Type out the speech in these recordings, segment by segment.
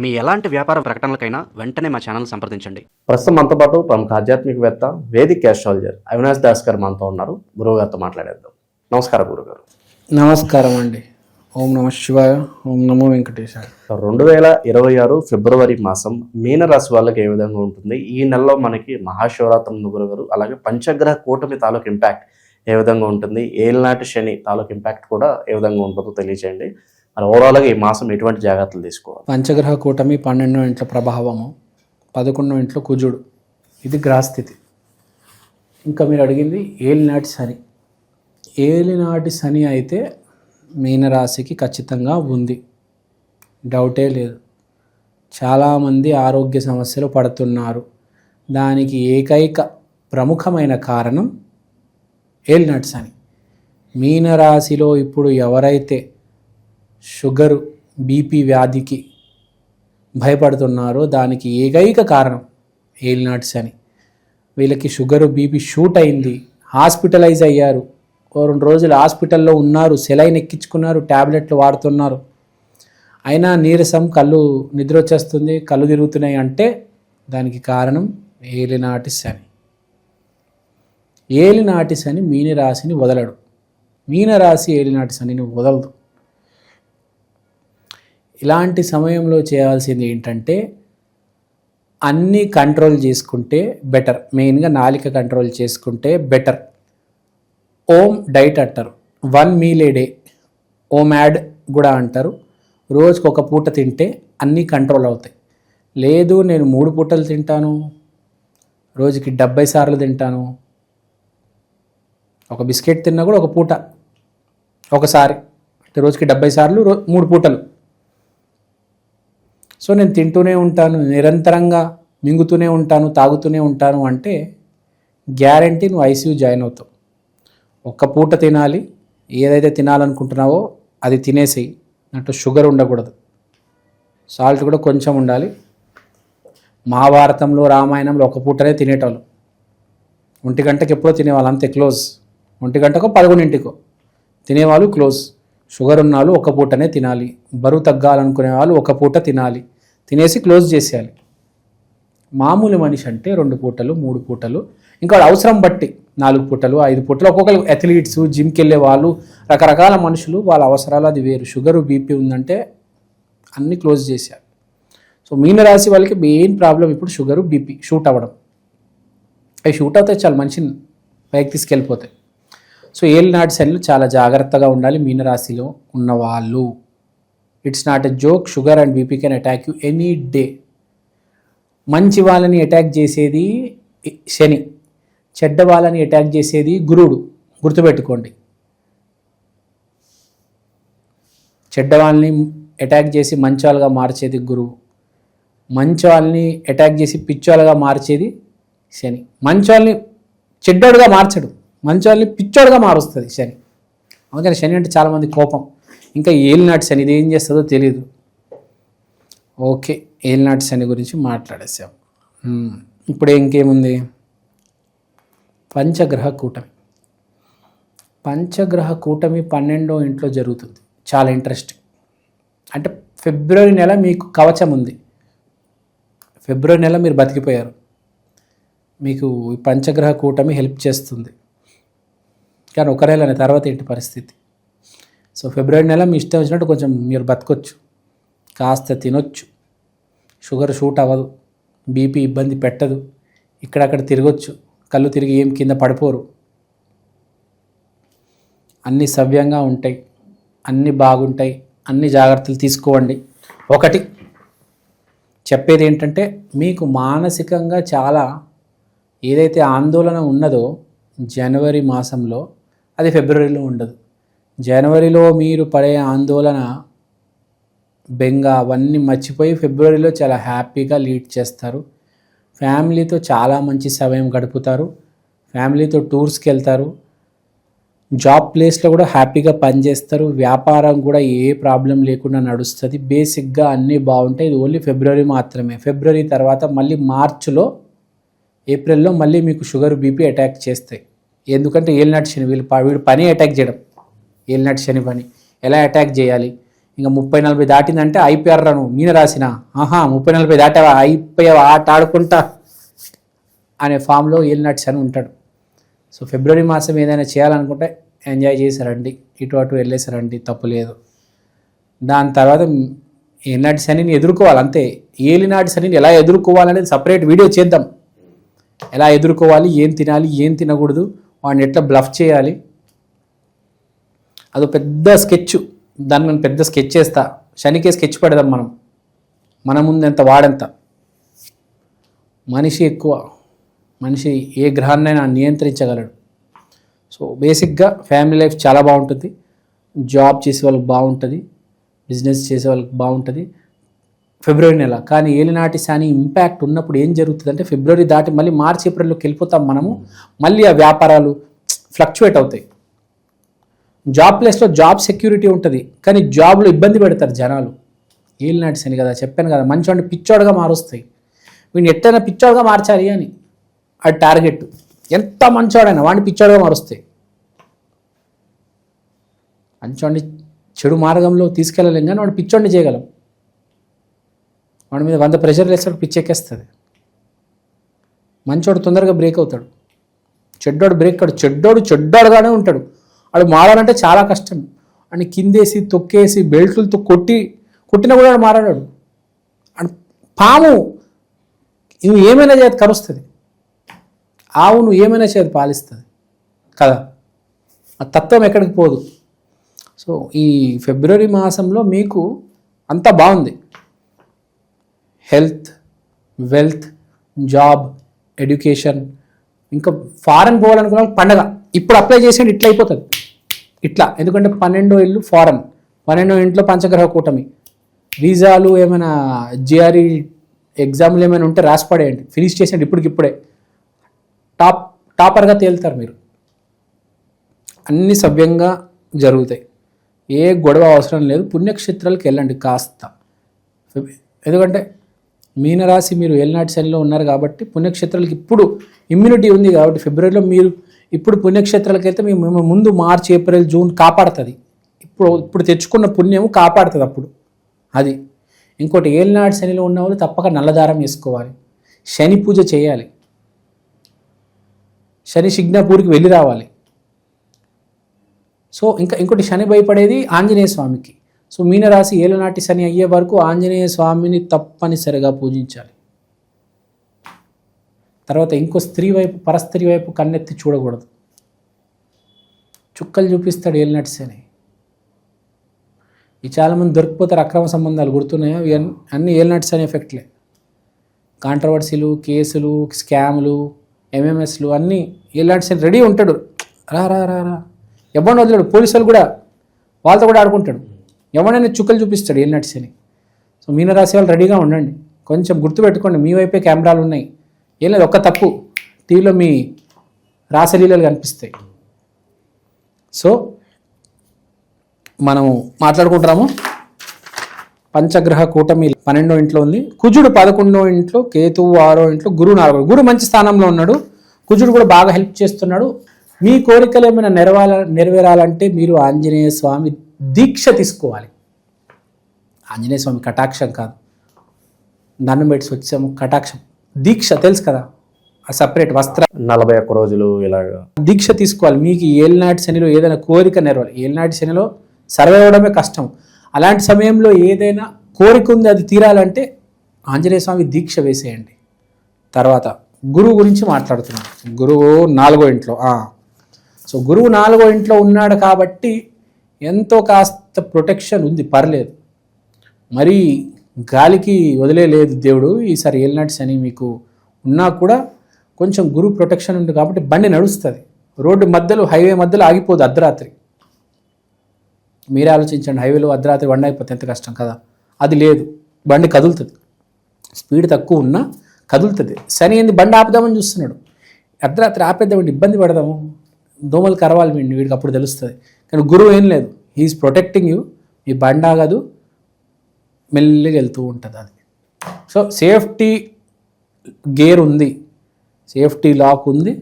మీ ఎలాంటి వ్యాపార ప్రకటనలకైనా వెంటనే మా ఛానల్ సంప్రదించండి. ప్రస్తుతం మనతో పాటు ప్రముఖ ఆధ్యాత్మికవేత్త వేదిక్ ఆస్ట్రాలజర్ అవినాష్ దాస్ గారు మనతో ఉన్నారు. గురువు గారితో మాట్లాడేద్దాం. నమస్కారం గురుగారు నమస్కారం అండి. ఓం నమ శివాయ ఓం నమో వెంకటేశాయ. రెండు వేల ఇరవై ఆరు ఫిబ్రవరి మాసం మీనరాశి వాళ్ళకి ఏ విధంగా ఉంటుంది? ఈ నెలలో మనకి మహాశివరాత్రి గురుగారు అలాగే పంచగ్రహ కూటమి తాలూకు ఇంపాక్ట్ ఏ విధంగా ఉంటుంది? ఏలినాటి శని తాలూకు ఇంపాక్ట్ కూడా ఏ విధంగా ఉంటుందో తెలియచేయండి. మరి ఓవరాల్గా ఈ మాసం ఎటువంటి జాగ్రత్తలు తీసుకోవాలి? పంచగ్రహ కూటమి పన్నెండో ఇంట్లో ప్రభావము పదకొండో ఇంట్లో కుజుడు. ఇది గ్రహస్థితి. ఇంకా మీరు అడిగింది ఏలినాటి శని. ఏలినాటి శని అయితే మీనరాశికి ఖచ్చితంగా ఉంది. డౌటే లేదు. చాలామంది ఆరోగ్య సమస్యలు పడుతున్నారు. దానికి ఏకైక ప్రముఖమైన కారణం ఏలినాటి శని. మీనరాశిలో ఇప్పుడు ఎవరైతే షుగరు బీపీ వ్యాధికి భయపడుతున్నారో దానికి ఏకైక కారణం ఏలినాట్స్ అని. వీళ్ళకి షుగరు బీపీ షూట్ అయింది. హాస్పిటలైజ్ అయ్యారు. ఓ రెండు రోజులు హాస్పిటల్లో ఉన్నారు. సెలైన్ ఎక్కించుకున్నారు ట్యాబ్లెట్లు వాడుతున్నారు. అయినా నీరసం కళ్ళు నిద్ర వచ్చేస్తుంది కళ్ళు తిరుగుతున్నాయి అంటే దానికి కారణం ఏలినాటి శని అని. శని మీనరాశిని వదలడు. మీనరాశి ఏలినాటి శనిని వదలదు. ఇలాంటి సమయంలో చేయాల్సింది ఏంటంటే అన్నీ కంట్రోల్ చేసుకుంటే బెటర్. మెయిన్గా నాలిక కంట్రోల్ చేసుకుంటే బెటర్. ఓమ్ డైట్ అంటారు. One meal a day. OMAD కూడా అంటారు. రోజుకు ఒక పూట తింటే అన్నీ కంట్రోల్ అవుతాయి. లేదు నేను మూడు పూటలు తింటాను. రోజుకి డెబ్బై సార్లు తింటాను. ఒక బిస్కెట్ తిన్నా కూడా ఒక పూట. ఒకసారి. అంటే రోజుకి డెబ్బై సార్లు రో మూడు పూటలు. సో నేను తింటూనే ఉంటాను నిరంతరంగా మింగుతూనే ఉంటాను తాగుతూనే ఉంటాను అంటే గ్యారంటీ నువ్వు ఐసీయూ జాయిన్ అవుతావు. ఒక్క పూట తినాలి ఏదైతే తినాలనుకుంటున్నావో అది తినేసేయి అటు షుగర్ ఉండకూడదు. సాల్ట్ కూడా కొంచెం ఉండాలి. మహాభారతంలో రామాయణంలో ఒక పూటనే తినేటోళ్ళు. ఒంటి గంటకి ఎప్పుడో తినేవాళ్ళు అంతే క్లోజ్. ఒంటి గంటకో పదకొండింటికో. తినేవాళ్ళు క్లోజ్. షుగర్ ఉన్న వాళ్ళు ఒక పూటనే తినాలి. బరువు తగ్గాలనుకునే వాళ్ళు ఒక పూట తినాలి. తినేసి క్లోజ్ చేసేయాలి. మామూలు మనిషి అంటే రెండు పూటలు మూడు పూటలు. ఇంకా అవసరం బట్టి నాలుగు పూటలు ఐదు పూటలు. ఒక్కొక్కరు అథ్లీట్స్ జిమ్కి వెళ్ళే వాళ్ళు రకరకాల మనుషులు వాళ్ళ అవసరాలు అది వేరు. షుగర్ బీపీ ఉందంటే అన్నీ క్లోజ్ చేశారు సో మీనరాశి వాళ్ళకి మెయిన్ ప్రాబ్లం ఇప్పుడు షుగర్ బీపీ షూట్ అవ్వడం. అవి షూట్ అవుతాయి చాలా. మనిషిని పైకి తీసుకెళ్ళిపోతాయి సో ఏలినాటి సెల్లు చాలా జాగ్రత్తగా ఉండాలి మీనరాశిలో ఉన్నవాళ్ళు. It's not a joke sugar and BP can attack you any day మంచి వాళ్ళని అటాక్ చేసేది శని చెడ్డ వాళ్ళని అటాక్ చేసేది గురుడు. గుర్తుపెట్టుకోండి. చెడ్డ వాళ్ళని అటాక్ చేసి మంచి వాళ్ళగా మార్చేది గురువు. మంచి వాళ్ళని అటాక్ చేసి పిచ్చోళ్ళగా మార్చేది శని. మంచి వాళ్ళని చెడ్డోడుగా మార్చడు. మంచి పిచ్చోడుగా మారుస్తుంది శని. అందుకని శని అంటే చాలామంది కోపం. ఇంకా ఏలినాటి శని ఇది ఏం చేస్తుందో తెలియదు ఓకే ఏలినాటి శని గురించి మాట్లాడేసాం ఇప్పుడు ఇంకేముంది? పంచగ్రహ కూటమి. పంచగ్రహ కూటమి పన్నెండో ఇంట్లో జరుగుతుంది. చాలా ఇంట్రెస్టింగ్. అంటే ఫిబ్రవరి నెల మీకు కవచం ఉంది. ఫిబ్రవరి నెల మీరు బతికిపోయారు. మీకు ఈ పంచగ్రహ కూటమి హెల్ప్ చేస్తుంది. కానీ ఒక నెల తర్వాత ఏంటి పరిస్థితి? సో ఫిబ్రవరి నెల మీ ఇష్టం వచ్చినట్టు కొంచెం మీరు బతకొచ్చు. కాస్త తినొచ్చు. షుగర్ షూట్ అవ్వదు. బీపీ ఇబ్బంది పెట్టదు. ఇక్కడక్కడ తిరగొచ్చు. కళ్ళు తిరిగి ఏం కింద పడిపోరు. అన్నీ సవ్యంగా ఉంటాయి. అన్నీ బాగుంటాయి. అన్ని జాగ్రత్తలు తీసుకోండి. ఒకటి చెప్పేది ఏంటంటే మీకు మానసికంగా చాలా ఏదైతే ఆందోళన ఉన్నదో జనవరి మాసంలో అది ఫిబ్రవరిలో ఉండదు. జనవరిలో మీరు పడే ఆందోళన బెంగ అవన్నీ మర్చిపోయి ఫిబ్రవరిలో చాలా హ్యాపీగా లీడ్ చేస్తారు. ఫ్యామిలీతో చాలా మంచి సమయం గడుపుతారు. ఫ్యామిలీతో టూర్స్కి వెళ్తారు. జాబ్ ప్లేస్లో కూడా హ్యాపీగా పనిచేస్తారు. వ్యాపారం కూడా ఏ ప్రాబ్లం లేకుండా నడుస్తుంది. బేసిక్గా అన్నీ బాగుంటాయి. ఇది ఓన్లీ ఫిబ్రవరి మాత్రమే. ఫిబ్రవరి తర్వాత మళ్ళీ మార్చిలో ఏప్రిల్లో మళ్ళీ మీకు షుగర్ బీపీ అటాక్ చేస్తాయి. ఎందుకంటే ఏలినాటి శని వీళ్ళు వీడు పని అటాక్ చేయడం. ఏలినాటి శని పని. ఎలా అటాక్ చేయాలి? ఇంకా ముప్పై నలభై దాటిందంటే ఐపీఆర్ రాను మీన రాసిన ఆహా ముప్పై నలభై దాటావా? అయిపోయావా ఆట ఆడుకుంటా అనే ఫామ్లో ఏలినాటి శని ఉంటాడు. సో ఫిబ్రవరి మాసం ఏదైనా చేయాలనుకుంటే ఎంజాయ్ చేశారండి. ఇటు అటు వెళ్ళేసారండి తప్పు లేదు. దాని తర్వాత ఏలినాటి శనిని ఎదుర్కోవాలి అంతే. ఏలినాటి శనిని ఎలా ఎదుర్కోవాలనేది సపరేట్ వీడియో చేద్దాం. ఎలా ఎదుర్కోవాలి ఏం తినాలి ఏం తినకూడదు వాడిని ఎట్లా బ్లఫ్ చేయాలి? అదో పెద్ద స్కెచ్ దాన్ని నేను పెద్ద స్కెచ్ చేస్తా. శనికే స్కెచ్ పెడదాం మనం? మన ముందు ఎంత వాడెంత? మనిషి ఎక్కువ మనిషి ఏ గ్రహాన్నైనా నియంత్రించగలడు. సో బేసిక్గా ఫ్యామిలీ లైఫ్ చాలా బాగుంటుంది. జాబ్ చేసే వాళ్ళకి బాగుంటుంది. బిజినెస్ చేసే వాళ్ళకి బాగుంటుంది. ఫిబ్రవరి నెల. కానీ ఏలినాటి శాని ఇంపాక్ట్ ఉన్నప్పుడు ఏం జరుగుతుందంటే ఫిబ్రవరి దాటి మళ్ళీ మార్చి ఏప్రిల్లోకి వెళ్ళిపోతాం మనము. మళ్ళీ ఆ వ్యాపారాలు ఫ్లక్చువేట్ అవుతాయి. జాబ్ ప్లేస్లో జాబ్ సెక్యూరిటీ ఉంటుంది కానీ జాబ్లో ఇబ్బంది పెడతారు జనాలు. ఏలినాటి శని కదా చెప్పాను కదా మంచివాడిని పిచ్చోడుగా మారుస్తాయి. వీడిని ఎట్టైనా పిచ్చోడుగా మార్చాలి అని. ఆ టార్గెట్. ఎంత మంచోడైనా వాడిని పిచ్చోడుగా మారుస్తాయి. మంచోడిని చెడు మార్గంలో తీసుకెళ్ళలేం కానీ వాడు పిచ్చోడిని చేయగలం. వాడి మీద వంద ప్రెషర్ లేస్తాడు పిచ్చెక్కేస్తుంది మంచోడు తొందరగా బ్రేక్ అవుతాడు. చెడ్డోడు బ్రేక్ కాడు. చెడ్డోడు చెడ్డోడుగానే ఉంటాడు. వాడు మారాలంటే చాలా కష్టం. అని కిందేసి తొక్కేసి బెల్టులతో కొట్టి కొట్టినా కూడా వాడు మారాడు అండ్ పాము. నువ్వు ఏమైనా చేతి కరుస్తుంది. ఆవు నువ్వు ఏమైనా చేతి పాలిస్తుంది. కదా? ఆ తత్వం ఎక్కడికి పోదు. సో ఈ ఫిబ్రవరి మాసంలో మీకు అంతా బాగుంది. హెల్త్ వెల్త్ జాబ్ ఎడ్యుకేషన్ ఇంకా ఫారెన్ పోవాలనుకున్న పండగ. ఇప్పుడు అప్లై చేసేయండి ఇట్లా అయిపోతుంది. ఇట్లా. ఎందుకంటే పన్నెండో ఇల్లు ఫారెన్. పన్నెండో ఇంట్లో పంచగ్రహ కూటమి. వీసాలు ఏమైనా జిఆర్ఈ ఎగ్జామ్లు ఏమైనా ఉంటే రాసి పడేయండి. ఫినిష్ చేసేయండి ఇప్పటికిప్పుడే. టాప్ టాపర్గా తేలుతారు మీరు. అన్ని సవ్యంగా జరుగుతాయి. ఏ గొడవ అవసరం లేదు. పుణ్యక్షేత్రాలకు వెళ్ళండి కాస్త. ఎందుకంటే మీనరాశి మీరు ఏలినాటి శనిలో ఉన్నారు కాబట్టి పుణ్యక్షేత్రాలకు ఇప్పుడు ఇమ్యూనిటీ ఉంది కాబట్టి ఫిబ్రవరిలో మీరు ఇప్పుడు పుణ్యక్షేత్రాలకు వెళ్తే మీ మేము ముందు మార్చ్ ఏప్రిల్ జూన్ కాపాడుతుంది. ఇప్పుడు ఇప్పుడు తెచ్చుకున్న పుణ్యము కాపాడుతుంది అప్పుడు. అది. ఇంకోటి ఏలినాటి శనిలో ఉన్న వాళ్ళు తప్పక నల్లదారం వేసుకోవాలి. శని పూజ చేయాలి. శని సిగ్నాపూర్కి వెళ్ళి రావాలి. సో ఇంకా ఇంకోటి శని భయపడేది ఆంజనేయ స్వామికి. సో మీనరాశి ఏలనాటి శని అయ్యే వరకు ఆంజనేయ స్వామిని తప్పనిసరిగా పూజించాలి. తర్వాత ఇంకో స్త్రీ వైపు పరస్త్రీ వైపు కన్నెత్తి చూడకూడదు. చుక్కలు చూపిస్తాడు ఏలినాటి శని. ఈ చాలామంది దొరికిపోతారు అక్రమ సంబంధాలు గుర్తున్నాయో? ఇవి అన్ని- అన్ని ఏలినాటి శని ఎఫెక్ట్లే. కాంట్రవర్సీలు కేసులు స్కాములు ఎంఎంఎస్లు అన్నీ ఏలినాటి శని రెడీ ఉంటాడు. రా రా రా రా. ఎవరిని వదిలేడు. పోలీసులు కూడా వాళ్ళతో కూడా ఆడుకుంటాడు. ఎవడైనా చుక్కలు చూపిస్తాడు ఏలినాటి శని సో మీనరాశి వాళ్ళు రెడీగా ఉండండి. కొంచెం గుర్తుపెట్టుకోండి మీ వైపే కెమెరాలు ఉన్నాయి. ఏం లేదు ఒక్క తప్పు టీవీలో మీ రాసలీలలు కనిపిస్తాయి. సో మనం మాట్లాడుకుంటున్నాము. పంచగ్రహ కూటమి పన్నెండో ఇంట్లో ఉంది. కుజుడు పదకొండో ఇంట్లో కేతువు ఆరో ఇంట్లో గురువు నాలుగో గురు మంచి స్థానంలో ఉన్నాడు. కుజుడు కూడా బాగా హెల్ప్ చేస్తున్నాడు. మీ కోరికలు ఏమైనా నెరవేరాల నెరవేరాలంటే మీరు ఆంజనేయ స్వామి దీక్ష తీసుకోవాలి. ఆంజనేయ స్వామి కటాక్షం కాదు. దండం పెట్టి వచ్చాము కటాక్షం దీక్ష తెలుసు కదా? ఆ సపరేట్ వస్త్ర నలభై ఒక్క రోజులు ఇలాగా. దీక్ష తీసుకోవాలి. మీకు ఏలినాటి శనిలో ఏదైనా కోరిక నెరవేరాలి. ఏలినాటి శనిలో సర్వే అవ్వడమే కష్టం. అలాంటి సమయంలో ఏదైనా కోరిక ఉంది అది తీరాలంటే ఆంజనేయ స్వామి దీక్ష వేసేయండి. తర్వాత గురువు గురించి మాట్లాడుతున్నాం గురువు నాలుగో ఇంట్లో. సో గురువు నాలుగో ఇంట్లో ఉన్నాడు కాబట్టి ఎంతో కాస్త ప్రొటెక్షన్ ఉంది పర్లేదు. మరి గాలికి వదిలేలేదు దేవుడు. ఈసారి ఏలినాటి శని మీకు ఉన్నా కూడా కొంచెం గురు ప్రొటెక్షన్ ఉంది కాబట్టి బండి నడుస్తుంది. రోడ్డు మధ్యలో హైవే మధ్యలో ఆగిపోదు అర్ధరాత్రి. మీరే ఆలోచించండి హైవేలో అర్ధరాత్రి బండి అయిపోతే ఎంత కష్టం కదా? అది లేదు. బండి కదులుతుంది. స్పీడ్ తక్కువ ఉన్నా కదులుతుంది. శని ఏంది? బండి ఆపుదామని చూస్తున్నాడు. అర్ధరాత్రి ఆపేద్దామండి ఇబ్బంది పడదాము. దోమలు కరవాలి వీడిని వీడికి అప్పుడు తెలుస్తుంది. కానీ గురువు ఏం లేదు. హీఈస్ ప్రొటెక్టింగ్ యూ మీ బండి ఆగదు మెల్లిగా వెళ్తూ ఉంటుంది అది. సో సేఫ్టీ గేర్ ఉంది. సేఫ్టీ లాక్ ఉంది.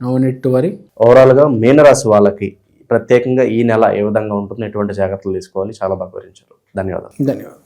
నో నెట్ వరీ ఓవరాల్గా మీనరాశి వాళ్ళకి ప్రత్యేకంగా ఈ నెల ఏ విధంగా ఉంటుంది ఎటువంటి జాగ్రత్తలు తీసుకోవాలి చాలా బాగా వివరించారు. ధన్యవాదాలు. ధన్యవాదాలు.